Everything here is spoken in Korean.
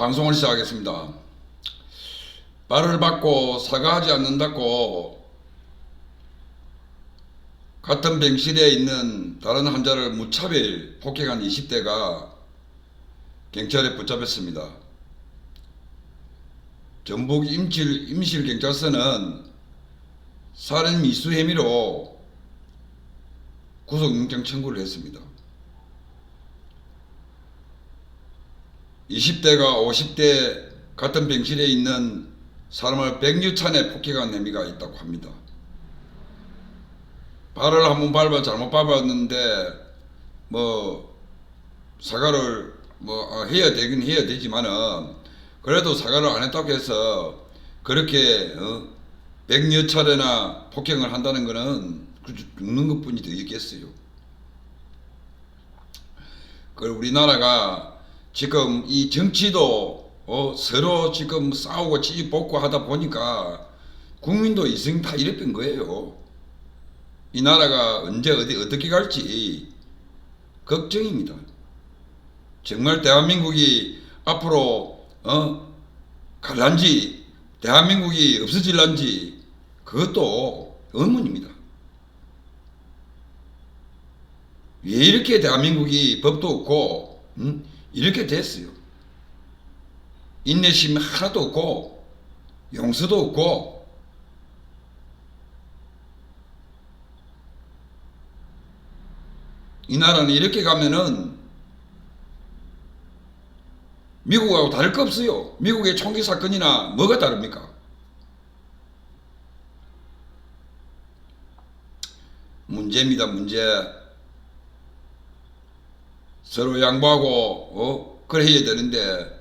방송을 시작하겠습니다. 말을 받고 사과하지 않는다고 같은 병실에 있는 다른 환자를 무차별 폭행한 20대가 경찰에 붙잡혔습니다. 전북 임실, 임실경찰서는 살인 미수 혐의로 구속영장 청구를 했습니다. 20대가 50대 같은 병실에 있는 사람을 백류찬에 폭행한 혐의가 있다고 합니다. 발을 한번 밟아 잘못 밟았는데 뭐 사과를 뭐 어, 해야 되긴 해야 되지만은 그래도 사과를 안 했다고 해서 그렇게 어, 백여 차례나 폭행을 한다는 거는 그 죽는 것뿐이 더 있겠어요. 그 우리나라가 지금 이 정치도 어, 서로 지금 싸우고 찌집볶고 하다 보니까 국민도 이승 다 이랬던 거예요. 이 나라가 언제 어디 어떻게 갈지 걱정입니다. 정말 대한민국이 앞으로 어 갈란지 대한민국이 없어질란지 그것도 의문입니다. 왜 이렇게 대한민국이 법도 없고 음? 이렇게 됐어요. 인내심 하나도 없고 용서도 없고 이 나라는 이렇게 가면은 미국하고 다를 거 없어요. 미국의 총기 사건이나 뭐가 다릅니까? 문제입니다, 문제. 서로 양보하고, 어, 그래 해야 되는데,